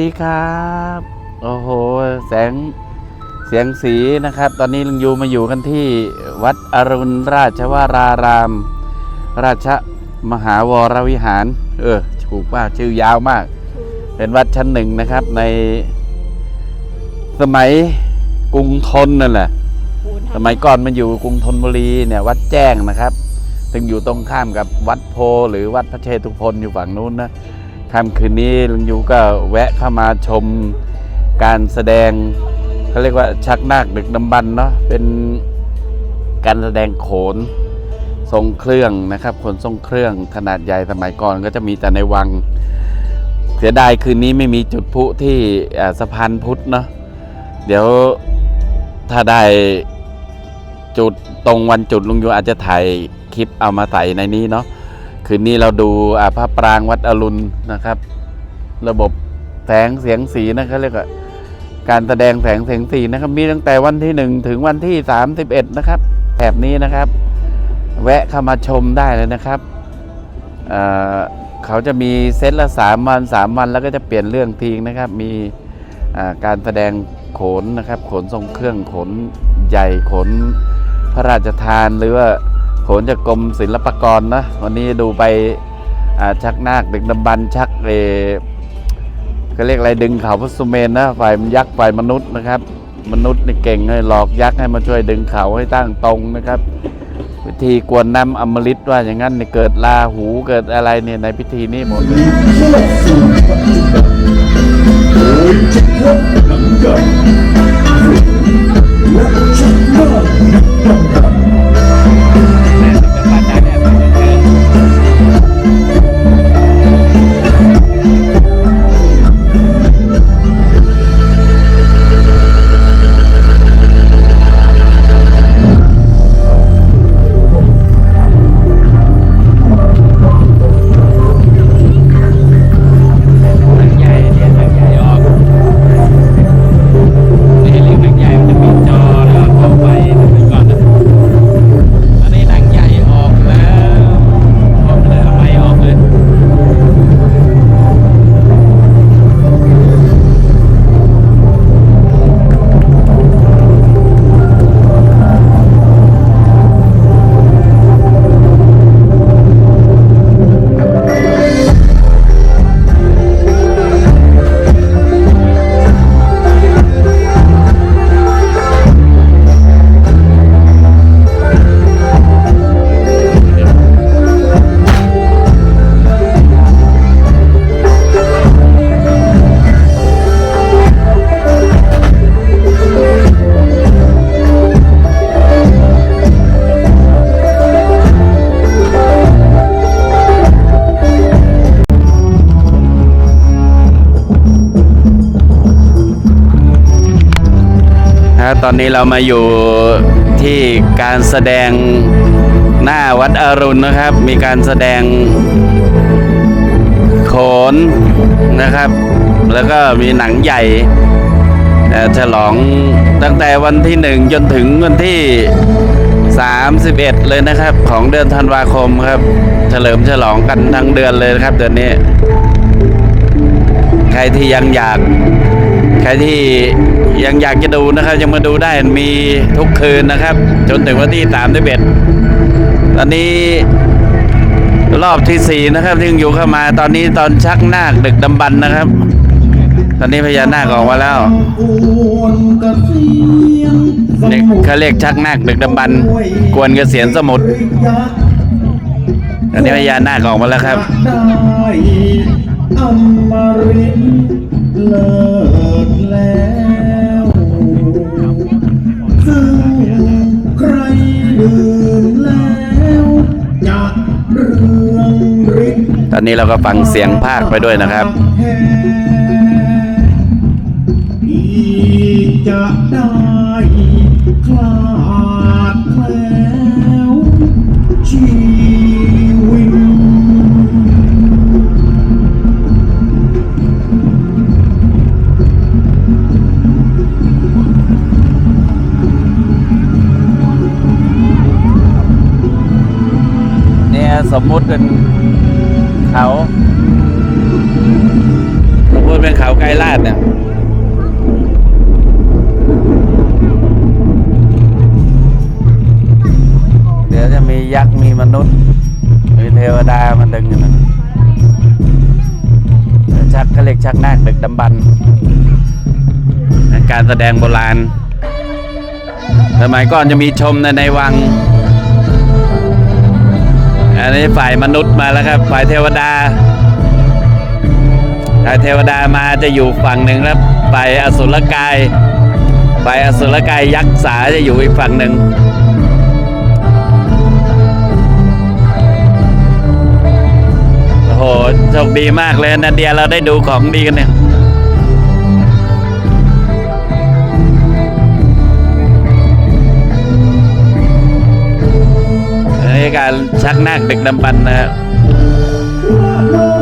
ดีครับ โอ้โห แสงเสียงสีนะครับ ตอนนี้ลุงยูมาอยู่กันที่วัดอรุณราชวราราม ราชมหาวรวิหาร เออถูกมากชื่อยาวมาก เป็นวัดชั้นหนึ่งนะครับในสมัยกรุงธนนั่นแหละ สมัยก่อนมันอยู่กรุงธนบุรีเนี่ยวัดแจ้งนะครับซึ่งอยู่ตรงข้ามกับวัดโพหรือวัดพระเชตุพนอยู่ฝั่งนู้นนะ ค่ำคืนนี้ลุงยูก็แวะเข้ามาชมการแสดงเขาเรียกว่าชักนาคดึกดำบรรเนาะเป็นการแสดงโขนทรงเครื่องนะครับขนทรงเครื่องขนาดใหญ่สมัยก่อนก็จะมีแต่ในวัง เสียดายคืนนี้ไม่มีจุดพลุที่สะพานพุทธเนาะเดี๋ยวถ้าได้จุดตรงวันจุดลุงยูอาจจะถ่ายคลิปเอามาใส่ในนี้เนาะ คืนนี้เราดูอาพระปรางวัดอรุณนะครับ ระบบแสงเสียงสีนะเขาเรียกว่าการแสดงแสงเสียงสีนะครับ มีตั้งแต่วันที่หนึ่งถึงวันที่สามสิบเอ็ดนะครับแถบนี้นะครับ แวะเข้ามาชมได้เลยนะครับเเขาจะมีเซตละสามวันสามวันแล้วก็จะเปลี่ยนเรื่องทิ้งนะครับ มีการแสดงโขนนะครับ โขนทรงเครื่องโขนใหญ่โขนพระราชทานหรือว่า โขนจากกรมศิลปากรนะวันนี้ดูไปชักนาคดึกดำบรรชักเอก็เรียกอะไรดึงเขาพุทธสุเมนนะฝ่ายยักษ์ฝ่ายมนุษย์นะครับ มนุษย์นี่เก่งให้หลอกยักษ์ให้มาช่วยดึงเขาให้ตั้งตรงนะครับวิธีกวนน้ำอมฤตว่าอย่างนั้นเนี่ยเกิดลาหูเกิดอะไรเนี่ยในพิธีนี้หมดเลย ฮะตอนนี้เรามาอยู่ที่การแสดงหน้าวัดอรุณนะครับ มีการแสดงโขนนะครับ แล้วก็มีหนังใหญ่เฉลองตั้งแต่วันที่หนึ่งจนถึงวันที่ 31 เลยนะครับ ของเดือนธันวาคมครับ เฉลิมฉลองกันทั้งเดือนเลยนะครับเดือนนี้ ใครที่ยังอยาก ใครที่ ยังอยากจะดูนะครับ ยังมาดูได้มีทุกคืนนะครับ จนถึงวันที่สามสิบเอ็ดตอนนี้รอบที่สี่นะครับที่อยู่เข้ามาตอนนี้ตอนชักนาคดึกดำบรรนะครับ ตอนนี้พญานาคออกมาแล้วเนี่ยเขาเรียกชักนาคดึกดำบรรพ์กวนเกษียณสมุทรตอนนี้พญานาคออกมาแล้วครับอมรินเลิศแล้ว ทธิ์ตอนนี้เราก็ฟังเสียงภาคไปด้วยนะครับจะได้คลาดแล้วชีวิตเนี่ยสมมุติเป็น เขาสมมติเป็นเขาไกรลาดเนี่ยเดี๋ยวจะมียักษ์มีมนุษย์ มีเทวดามันดึงอยู่นะชักเขาเรียกชักนาคดึกดำบรรพ์การแสดงโบราณสมัยก่อนจะมีชมในในวัง อันนี้ฝ่ายมนุษย์มาแล้วครับ ฝ่ายเทวดา ฝ่ายเทวดามาจะอยู่ฝั่งหนึ่งครับ ฝ่ายอสุรกาย ฝ่ายอสุรกายยักษ์สาจะอยู่อีกฝั่งหนึ่งโอ้โหโชคดีมากเลยนาเดียเราได้ดูของดีกันเนี่ยการ ชักนาคดึกดำบรรพ์นะครั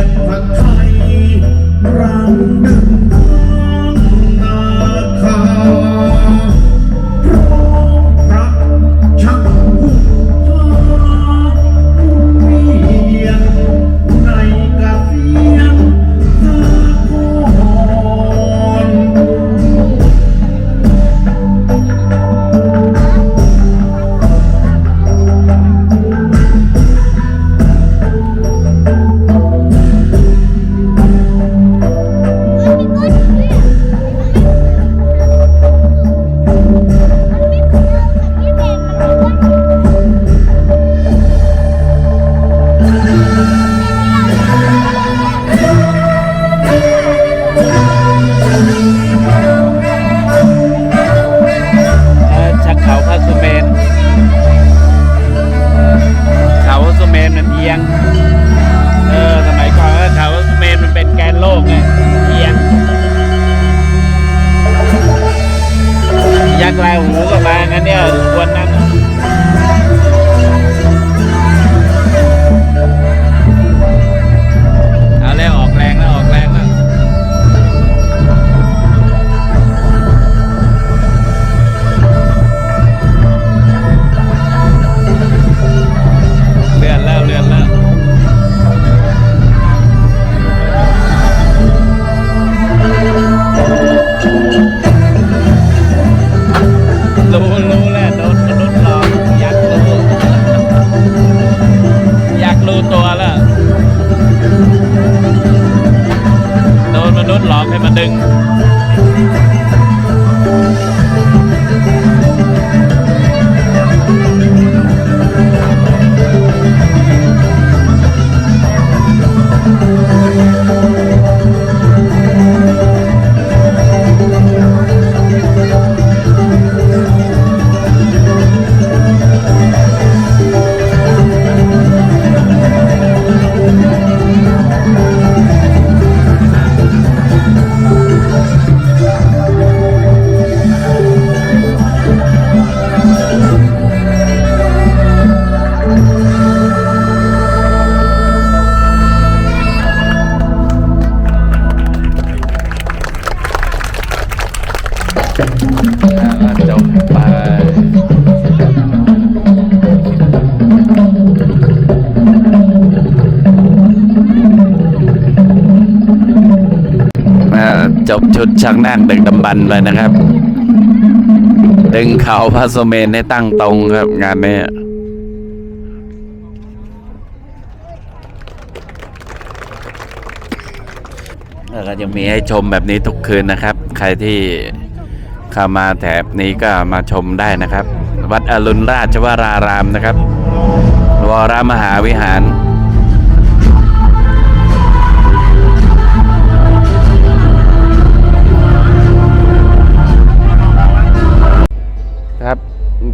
ever come. ชุดชักนาคดึกดำบรรไปนะครับ ดึงเขาพระสเมนให้ตั้งตรงครับงานนี้แล้วก็ยังมีให้ชมแบบนี้ทุกคืนนะครับ ใครที่เข้ามาแถบนี้ก็มาชมได้นะครับ วัดอรุณราชวรารามนะครับ วรมหาวิหาร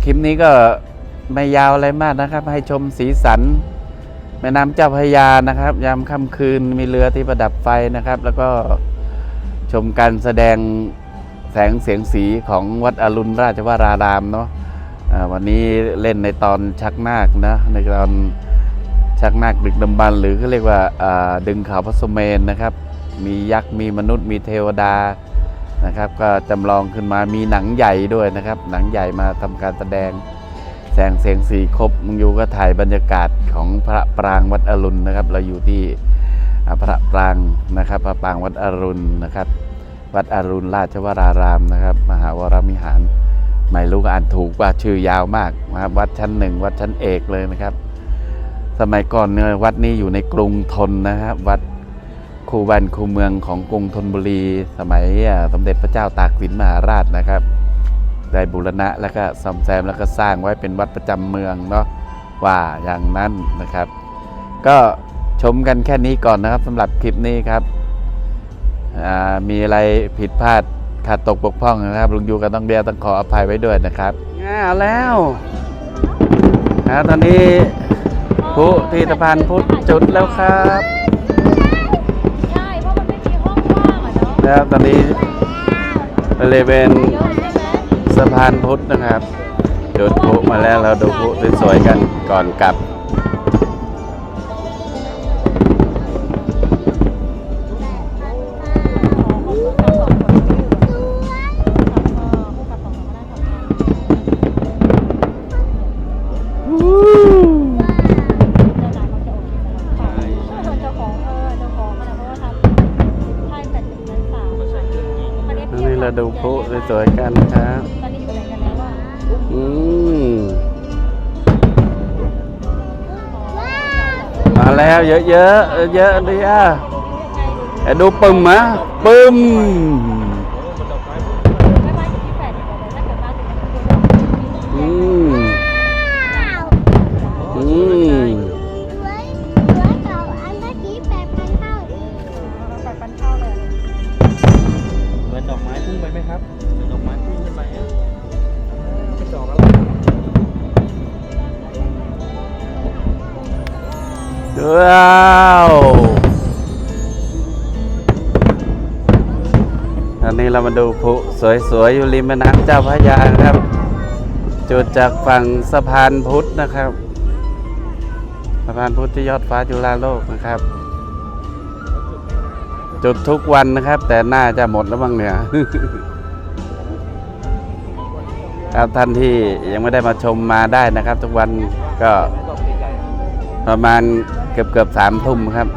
คลิปนี้ก็ไม่ยาวอะไรมากนะครับ ให้ชมสีสัน แม่น้ำเจ้าพระยานะครับ ยามค่ำคืนมีเรือที่ประดับไฟนะครับ แล้วก็ชมการแสดงแสงเสียงสีของวัดอรุณราชวรารามเนาะวันนี้เล่นในตอนชักนาคนะในตอนชักนาคดึกดำบรรหรือเขาเรียกว่าดึงเขาพระสุเมนนะครับ มียักษ์มีมนุษย์มีเทวดา นะครับ ก็จำลองขึ้นมามีหนังใหญ่ด้วยนะครับ หนังใหญ่มาทำการแสดงแสงเสียงสีครบมึงอยู่ก็ถ่ายบรรยากาศของพระปรางวัดอรุณนะครับ เราอยู่ที่พระปรางนะครับ พระปรางวัดอรุณนะครับ วัดอรุณราชวรารามนะครับ มหาวรมิหารไม่รู้ก็อ่านถูกว่าชื่อยาวมากนะครับวัดชั้นหนึ่งวัดชั้นเอกเลยนะครับ สมัยก่อนเนี่ยวัดนี้อยู่ในกรุงธนนะครับวัด คูบ้านคูเมืองของกรุงธนบุรี สมัยสมเด็จพระเจ้าตากสินมหาราชนะครับ ได้บูรณะแล้วก็ซ่อมแซมแล้วก็สร้างไว้เป็นวัดประจำเมืองเนาะว่าอย่างนั้นนะครับ ก็ชมกันแค่นี้ก่อนนะครับสำหรับคลิปนี้ครับมีอะไรผิดพลาดขาดตกบกพร่องนะครับลุงยูกับต้องเดียต้องขออภัยไว้ด้วยนะครับง่าแล้วนะตอนนี้พลุที่สะพานพุทธจุดแล้วครับ นะแล้วตอนนี้บริเวณเยอะใช่ไหมสะพานพุทธนะครับจุดพุมาแล้วเราดูพุสวยๆกันก่อนกลับ พลุสวยๆกันนะครับตอนนี้อยู่ไหนกันแล้วว่าอืมมาแล้วเยอะๆเยอะๆดิอะดูปึ้มมะปึ้ม ครับเหมือนดอกไม้พุ่งขึ้นไปอะเป็นดอกอะไรว้าวตอนนี้เรามาดูพลุสวยๆ อยู่ริมแม่น้ำเจ้าพระยาครับ จุดจากฝั่งสะพานพุทธนะครับ สะพานพุทธที่ยอดฟ้าจุฬาโลกนะครับจุดทุกวันนะครับ แต่น่าจะหมดแล้วบ้างเนี่ย ครับท่านที่ยังไม่ได้มาชมมาได้นะครับ ทุกวันก็ประมาณเกือบเกือบสามทุ่มครับ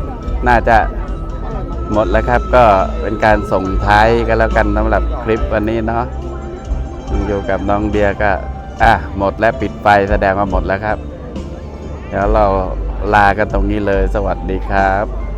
น่าจะหมดแล้วครับก็เป็นการส่งท้ายกันแล้วกันสำหรับคลิปวันนี้เนาะอยู่กับน้องเดียก็อะหมดแล้วปิดไฟแสดงว่าหมดแล้วครับ เดี๋ยวเราลากันตรงนี้เลยสวัสดีครับ